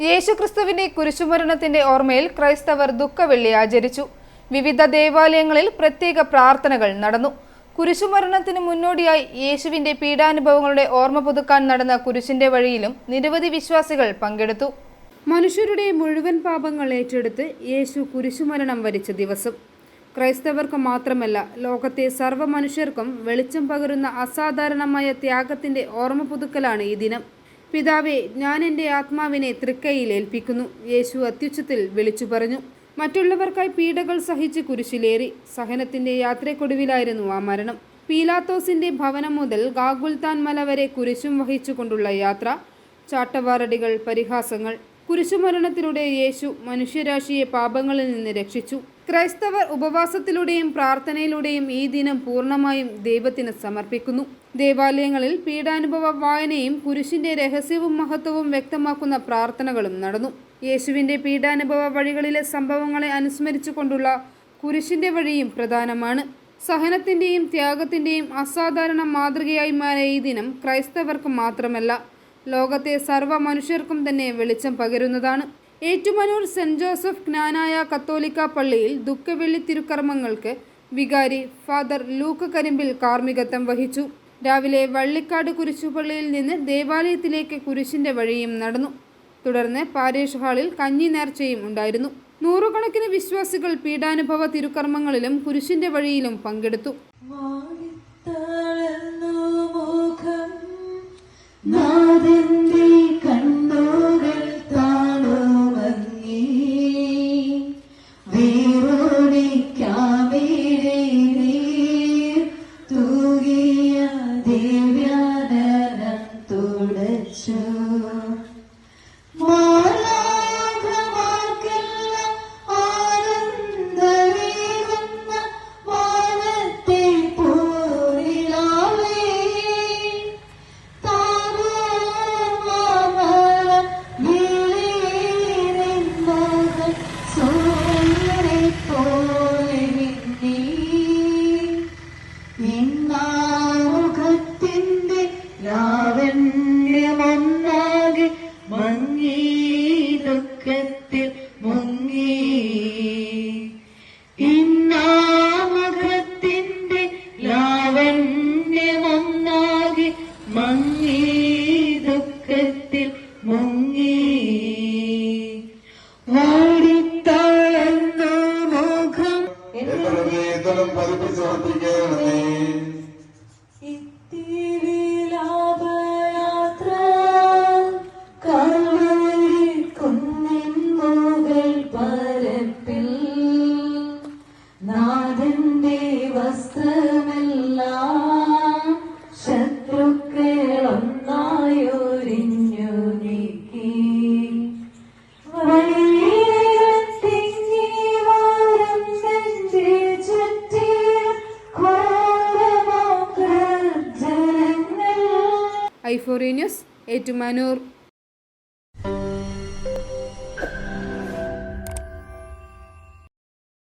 യേശുക്രിസ്തുവിന്റെ കുരിശുമരണത്തിന്റെ ഓർമ്മയിൽ ക്രൈസ്തവർ ദുഃഖവെള്ളി ആചരിച്ചു. വിവിധ ദേവാലയങ്ങളിൽ പ്രത്യേക പ്രാർത്ഥനകൾ നടന്നു. കുരിശുമരണത്തിന് മുന്നോടിയായി യേശുവിന്റെ പീഡാനുഭവങ്ങളുടെ ഓർമ്മ പുതുക്കാൻ നടന്ന കുരിശിന്റെ വഴിയിലും നിരവധി വിശ്വാസികൾ പങ്കെടുത്തു. മനുഷ്യരുടെ മുഴുവൻ പാപങ്ങൾ ഏറ്റെടുത്ത് യേശു കുരിശുമരണം വരിച്ച ദിവസം. ക്രൈസ്തവർക്ക് മാത്രമല്ല ലോകത്തെ സർവ മനുഷ്യർക്കും വെളിച്ചം പകരുന്ന അസാധാരണമായ ത്യാഗത്തിന്റെ ഓർമ്മ പുതുക്കലാണ് ഈ ദിനം. പിതാവേ ഞാൻ എന്റെ ആത്മാവിനെ തൃക്കൈയിൽ ഏൽപ്പിക്കുന്നു. യേശു അത്യുച്ചത്തിൽ വിളിച്ചു പറഞ്ഞു മറ്റുള്ളവർക്കായി പീഡകൾ സഹിച്ച് കുരിശിലേറി. സഹനത്തിന്റെ യാത്രയ്ക്കൊടുവിലായിരുന്നു ആ മരണം. പീലാത്തോസിന്റെ ഭവനം മുതൽ ഗാഗുൽത്താൻ മല വരെ കുരിശും വഹിച്ചുകൊണ്ടുള്ള യാത്ര ചാട്ടവാറടികൾ പരിഹാസങ്ങൾ കുരിശുമരണത്തിലൂടെ യേശു മനുഷ്യരാശിയെ പാപങ്ങളിൽ നിന്ന് രക്ഷിച്ചു. ക്രൈസ്തവർ ഉപവാസത്തിലൂടെയും പ്രാർത്ഥനയിലൂടെയും ഈ ദിനം പൂർണമായും ദൈവത്തിന് സമർപ്പിക്കുന്നു. ദേവാലയങ്ങളിൽ പീഡാനുഭവ വായനയും കുരിശിന്റെ രഹസ്യവും മഹത്വവും വ്യക്തമാക്കുന്ന പ്രാർത്ഥനകളും നടന്നു. യേശുവിന്റെ പീഡാനുഭവ വഴികളിലെ സംഭവങ്ങളെ അനുസ്മരിച്ചുകൊണ്ടുള്ള കുരിശിന്റെ വഴിയും പ്രധാനമാണ്. സഹനത്തിന്റെയും ത്യാഗത്തിന്റെയും അസാധാരണ മാതൃകയായി മാറിയ ഈ ദിനം ക്രൈസ്തവർക്ക് മാത്രമല്ല ലോകത്തെ സർവ മനുഷ്യർക്കും തന്നെ വെളിച്ചം പകരുന്നതാണ്. ഏറ്റുമനൂർ സെന്റ് ജോസഫ് ജ്ഞാനായ കത്തോലിക്ക പള്ളിയിൽ ദുഃഖവെള്ളി തിരുക്കർമ്മങ്ങൾക്ക് വികാരി ഫാദർ ലൂക്ക് കരിമ്പിൽ കാർമ്മികത്വം വഹിച്ചു. രാവിലെ വള്ളിക്കാട് കുരിശുപള്ളിയിൽ നിന്ന് ദേവാലയത്തിലേക്ക് കുരിശിന്റെ വഴിയും നടന്നു. തുടർന്ന് പാരീഷ് ഹാളിൽ കഞ്ഞി നേർച്ചയും ഉണ്ടായിരുന്നു. നൂറുകണക്കിന് വിശ്വാസികൾ പീഡാനുഭവ തിരുക്കർമ്മങ്ങളിലും കുരിശിന്റെ വഴിയിലും പങ്കെടുത്തു. മങ്ങി ദുഃഖത്തിൽ മുങ്ങി. മുഖം. ഇത്തരം ഘോരമാം ജനങ്ങൾ ഐഫോറി ന്യൂസ് ഏറ്റുമാനൂർ